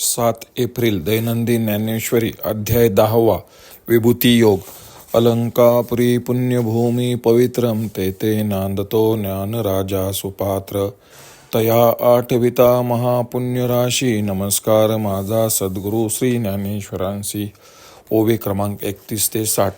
सात एप्रिल दैनंदिन ज्ञानेश्वरी अध्याय दहावा विभूती योग अलंकापुरी पुण्यभूमी पवित्रम ते ते नांदतो ज्ञानराजा सुपात्र. तया आठविता महापुण्यराशी नमस्कार माझा सद्गुरू श्री ज्ञानेश्वरांशी. ओवे क्रमांक एकतीस ते साठ.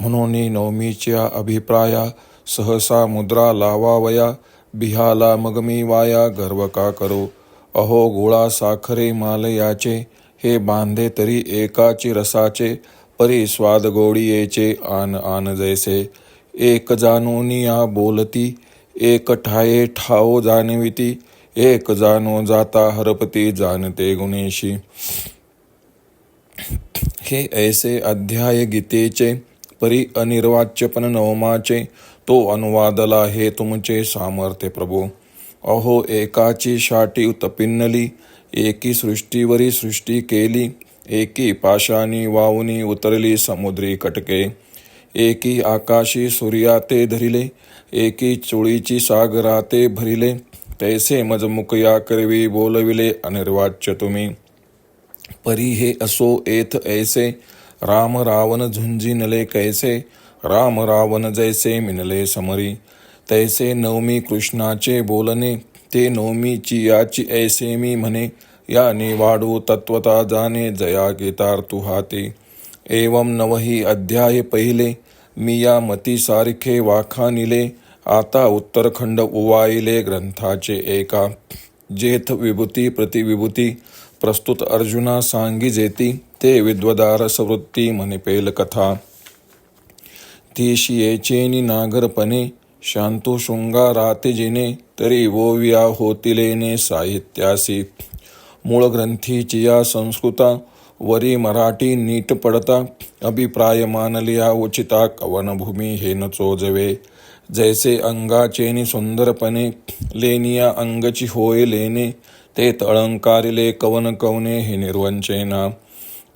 म्हणून नवमीच्या अभिप्राया सहसा मुद्रा लावावया बिहाला मग मी वाया गर्व का करो? अहो गोळा साखरे मालयाचे हे बांधे तरी एकाची रसाचे परी स्वाद गोडियेचे आन आन जैसे. एक जाणूनिया बोलती एक ठाये ठाओ जाणविती एक जाणो जाता हरपती जाणते गुणेशी. हे ऐसे अध्याय गीतेचे परी अनिर्वाच्यपण नवमाचे तो अनुवादला हे तुमचे सामर्थ्य प्रभू. अहो एकाची शाटी उतपिन्नली एकी सृष्टीवरी सृष्टी केली एकी पाशानी वावनी उतरली समुद्री कटके. एकी आकाशी सूर्याते धरिले एकी चोळीची सागराते भरिले तैसे मजमुकया करवी बोलविले अनिर्वाच्य तुम्ही. परी हे असो एथ ऐसे राम रावण झुंजिनले कैसे राम रावण जैसे मिनले समरी. तैसे नवमी कृष्णाचे बोलणे ते नवमीची याची ऐसे मी म्हणे या निवाडू तत्वता जाणे जया गीतार हाती. एवं नवही अध्याय पहिले मी या मती सारखे वाखानिले आता उत्तरखंड उवाईले ग्रंथाचे एका. जेथ विभूती प्रतिविभूती प्रस्तुत अर्जुना सांगी जेती ते विद्वदारस वृत्ती म्हणेपेल कथा ती शियेचेनी नागरपणे शांतो शृंगाराते जिने तरी वोव्या होतिलेने साहित्यासी। मूळ ग्रंथीची या संस्कृता वरी मराठी नीट पडता अभिप्राय मानलिया उचिता कवनभूमी हे न चोजवे। जैसे अंगाचेनी सुंदरपणे लेनिया अंगची होय लेने ते तळंकारिले कवन कवने हे निर्वंचेना।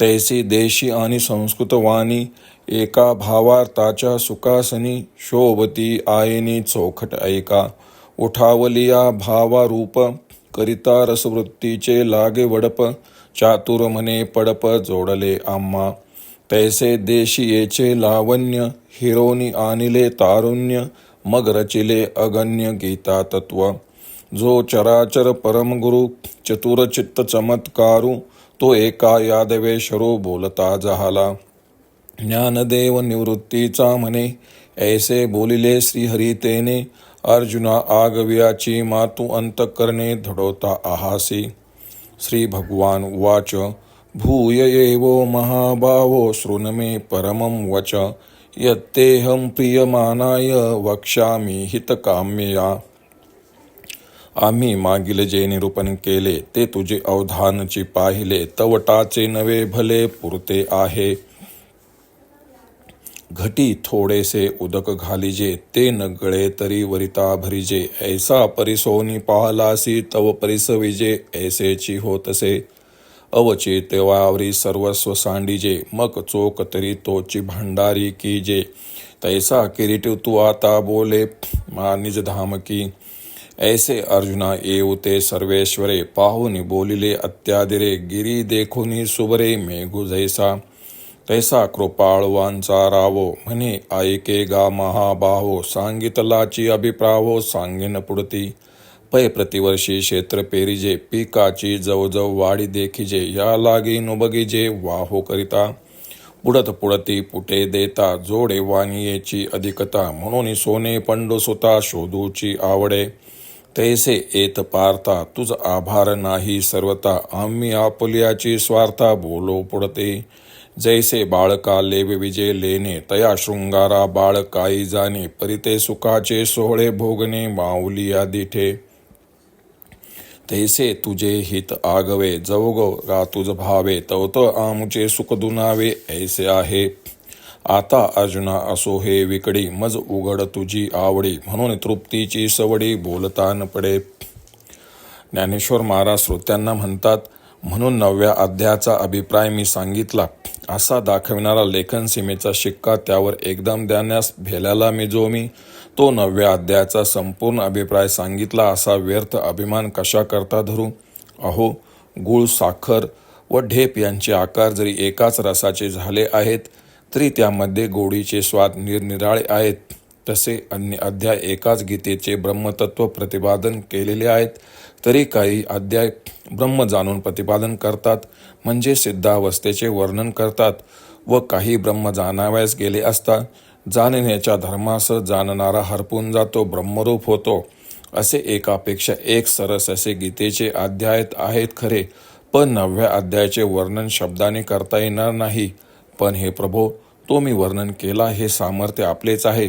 तैसी देशी आणि संस्कृत वाणी एका भावार्थाच्या सुखासनी शोभती आयनी चौखट ऐका. उठावलिया भावारूप करिता रसवृत्तीचे लागे वडप चातुर म्हणे पडप जोडले आम्हा तैसे देशियेचे लावण्य हिरोनी आणिले तारुण्य मग रचिले अगण्य गीता तत्व. जो चराचर परमगुरु चतुरचित्त चमत्कारू तो एका यादवेश्वरो बोलता जहाला. ज्ञानदेव निवृत्तीचा म्हणे ऐसे बोलिले श्रीहरितेने अर्जुना आगव्याची मातू अंतकरणे धडोता आहासी. श्री भगवान उवाच भूय एवो महाभावो शृण मे परमं वच यत्तेहं प्रियमानाय वक्ष्यामि हितकाम्यया. आम्ही मागील जे निरूपण केले ते तुझे अवधानची पाहिले. तवटाचे नवे भले पुरते आहे. घटी थोडेसे उदक घालिजे ते न गळे तरी वरिता भरिजे. ऐसा परिसोनी पाहलासी तव परिस विजे ऐसेची होतसे. अवचे तेवावरी सर्वस्व सांडिजे मग चोक तरी तोची भांडारी कीजे. तैसा किरीट तू आता बोले मा निज धाम की. ऐसे अर्जुना येऊ ते सर्वेश्वरे पाहुनी बोलिले अत्यादिरे गिरी देखुनी सुबरे मेघू जैसा. तैसा कृपाळवांचा रावो म्हणे ऐके गा महाबाहो सांगितलाची अभिप्रावो सांगेन पुढती. पै प्रतिवर्षी क्षेत्र पेरिजे पिकाची जवजव वाढी देखिजे या लागी नुबगिजे वाहो करिता. पुढत पुढती पुटे देता जोडे वानियेची अधिकता म्हणून सोने पंडू सुता शोधूची आवडे. तैसे येत पारता तुझ आभार नाही सर्वता आम्ही आपल्याची स्वार्था बोलो पुढते. जैसे बाळका लेव विजे लेने तया शृंगारा बाळ काही जाणे परिते सुखाचे सोहळे भोगणे माऊली दिठे तैसे तुझे हित आगवे जवगो गा तुझ भावे तवत आमुचे सुख दुनावे ऐसे आहे. आता अर्जुना असो हे विकडी मज उघड तुझी आवडी. म्हणून तृप्तीची सवडी बोलता न पडे. ज्ञानेश्वर महाराज श्रोत्यांना म्हणतात म्हणून नवव्या अध्यायाचा अभिप्राय मी सांगितला. असा दाखविणारा लेखन सीमेचा शिक्का त्यावर एकदम देण्यास भेल्याला मी जो मी तो नवव्या अध्यायाचा संपूर्ण अभिप्राय सांगितला असा व्यर्थ अभिमान कशा करता धरू? अहो गुळ साखर व ढेप यांचे आकार जरी एकाच रसाचे झाले आहेत तरी त्यामध्ये गोडीचे स्वाद निरनिराळे आहेत. तसे अन्य अध्याय एकाच गीतेचे ब्रह्मतत्व प्रतिपादन केलेले आहेत. तरी काही अध्याय ब्रह्म जाणून प्रतिपादन करतात म्हणजे सिद्धावस्थेचे वर्णन करतात व काही ब्रह्म जाणाव्यास गेले असता जाणण्याच्या धर्मासह जाणणारा हरपून जातो ब्रह्मरूप होतो. असे एकापेक्षा एक सरस असे गीतेचे अध्याय आहेत खरे पण नवव्या अध्यायाचे वर्णन शब्दाने करता येणार नाही. पण हे प्रभो तो मी वर्णन केला हे सामर्थ्य आपलेच आहे.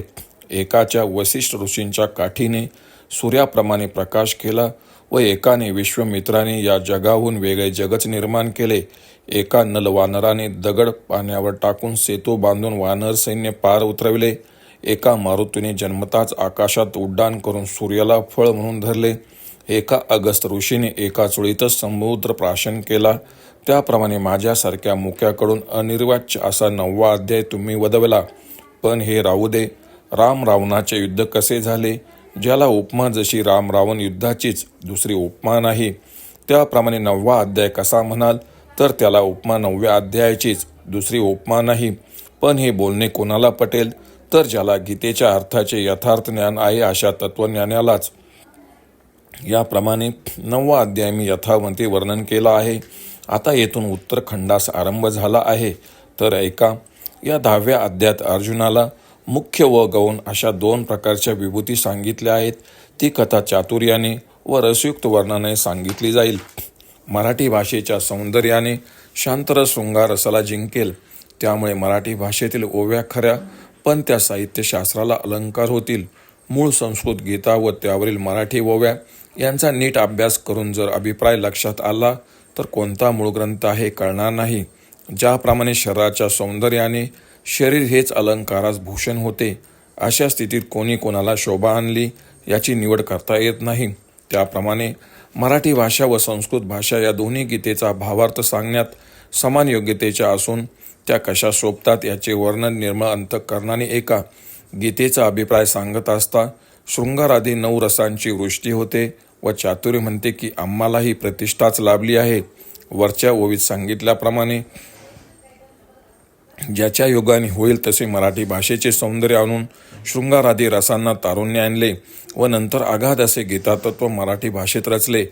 एकाच्या वसिष्ठ ऋषींच्या काठीने सूर्याप्रमाणे प्रकाश केला व एकाने विश्वमित्राने या जगाहून वेगळे जगच निर्माण केले. एका नल वानराने दगड पाण्यावर टाकून सेतू बांधून वानर सैन्य पार उतरविले. एका मारुतीने जन्मताच आकाशात उड्डाण करून सूर्याला फळ म्हणून धरले. एका अगस्त ऋषीने एका चुळीतच समुद्र प्राशन केला. त्याप्रमाणे माझ्यासारख्या मुक्याकडून अनिर्वाच्य असा नववा अध्याय तुम्ही वदवला. पण हे राहू दे राम रावणाचे युद्ध कसे झाले? ज्याला उपमा जशी राम रावण युद्धाचीच दुसरी उपमा नाही. त्याप्रमाणे नववा अध्याय कसा म्हणाल? तर त्याला उपमा नवव्या अध्यायाचीच दुसरी उपमा नाही. पण हे बोलणे कोणाला पटेल? तर ज्याला गीतेच्या अर्थाचे यथार्थ ज्ञान आहे अशा तत्वज्ञानालाच. याप्रमाणे नववा अध्याय मी यथावंती वर्णन केला आहे. आता येथून उत्तरखंडास आरंभ झाला आहे. तर ऐका या दहाव्या अध्यात अर्जुनाला मुख्य व गौण अशा दोन प्रकारच्या विभूती सांगितल्या आहेत. ती कथा चातुर्याने व रसयुक्त वर्णाने सांगितली जाईल. मराठी भाषेच्या सौंदर्याने शांतर शृंगारसाला जिंकेल. त्यामुळे मराठी भाषेतील ओव्या खऱ्या पण त्या साहित्यशास्त्राला अलंकार होतील. मूळ संस्कृत गीता व त्यावरील मराठी ओव्या यांचा नीट अभ्यास करून जर अभिप्राय लक्षात आला तर कोणता मूळ ग्रंथ आहे कळणार नाही. ज्याप्रमाणे शरीराच्या सौंदर्याने शरीर हेच अलंकारास भूषण होते अशा स्थितीत कोणी कोणाला शोभा आणली याची निवड करता येत नाही. त्याप्रमाणे मराठी भाषा व संस्कृत भाषा या दोन्ही गीतेचा भावार्थ सांगण्यात समान योग्यतेच्या असून त्या कशा सोपतात याचे वर्णन निर्मळ अंतकरणाने एका गीतेचा अभिप्राय सांगत असता शृंगारादी नऊ रसांची वृष्टी होते व चातुर्य म्हणते की आम्हालाही प्रतिष्ठाच लाभली आहे. वरच्या ओवीत सांगितल्याप्रमाणे ज्याच्या योगाने होईल तसे मराठी भाषेचे सौंदर्य आणून शृंगारादी रसांना तारुण्य आणले व नंतर आघात असे गीतातत्व मराठी भाषेत रचले.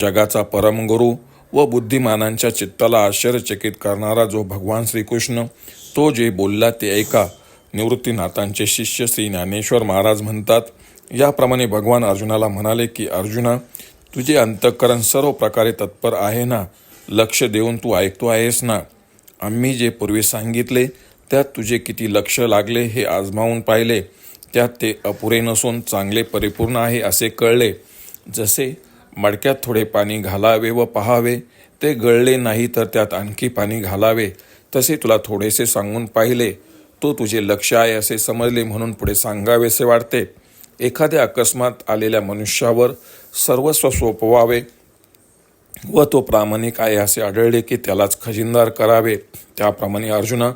जगाचा परमगुरू व बुद्धिमानांच्या चित्ताला आश्चर्यचकित करणारा जो भगवान श्रीकृष्ण तो जे बोलला ते ऐका. निवृत्तीनाथांचे शिष्य श्री ज्ञानेश्वर महाराज म्हणतात याप्रमाणे भगवान अर्जुनाला म्हणाले की अर्जुना तुझे अंतःकरण सर्व प्रकारे तत्पर आहे ना? लक्ष देऊन तू ऐकतो आहेस ना? आम्ही जे पूर्वी सांगितले त्यात तुझे किती लक्ष लागले हे आजमावून पाहिले. त्यात ते अपुरे नसून चांगले परिपूर्ण आहे असे कळले. जसे मडक्यात थोडे पाणी घालावे व पहावे ते गळले नाही तर त्यात आणखी पाणी घालावे. तसे तुला थोडेसे सांगून पाहिले. तो तुझे लक्ष आहे असे समजले म्हणून पुढे सांगावेसे वाटते. एखाद्या अकस्मात आलेल्या मनुष्यावर सर्वस्व सोपवावे व तो प्रामाणिक आहे असे आढळले की त्यालाच खजिनदार करावे. त्याप्रमाणे अर्जुना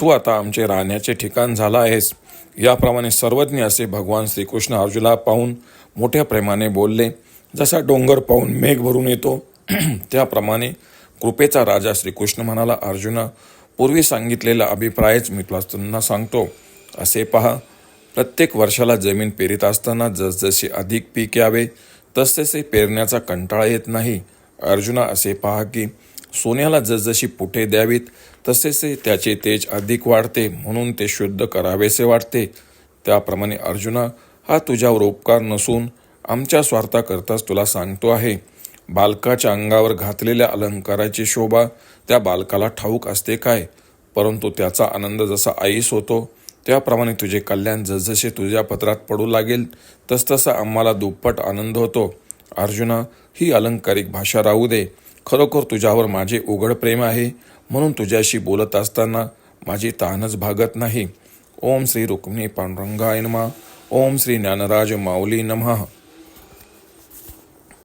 तू आता आमचे राहण्याचे ठिकाण झाला आहेस. याप्रमाणे सर्वज्ञ असे भगवान श्रीकृष्ण अर्जुला पाहून मोठ्या प्रेमाने बोलले जसा डोंगर पाहून मेघ भरून येतो त्याप्रमाणे कृपेचा राजा श्रीकृष्ण म्हणाला अर्जुना पूर्वी सांगितलेला अभिप्रायच मी तुला सांगतो. असे पहा प्रत्येक वर्षाला जमीन पेरीत असताना जसजसे अधिक पीक यावे तसतसे पेरण्याचा कंटाळा येत नाही. अर्जुना असे पहा की सोन्याला जसजशी पुठे द्यावीत तसेसे त्याचे तेज अधिक वाढते म्हणून ते शुद्ध करावेसे वाटते. त्याप्रमाणे अर्जुना हा तुझ्यावर उपकार नसून आमच्या स्वार्थाकरताच तुला सांगतो आहे. बालकाच्या अंगावर घातलेल्या अलंकाराची शोभा त्या बालकाला ठाऊक असते काय? परंतु त्याचा आनंद जसा आईस होतो त्याप्रमाणे तुझे कल्याण जसजसे तुझ्या पत्रात पडू लागेल तसतसा आम्हाला दुप्पट आनंद होतो. अर्जुना ही अलंकारिक भाषा राहू दे. खरोखर तुझ्यावर माझे उघड प्रेम आहे. म्हणून तुझ्याशी बोलत असताना माझी तानच भागत नाही. ओम श्री रुक्मिणी पांडुरंगाय नमा. ओम श्री ज्ञानराज माऊली नमः.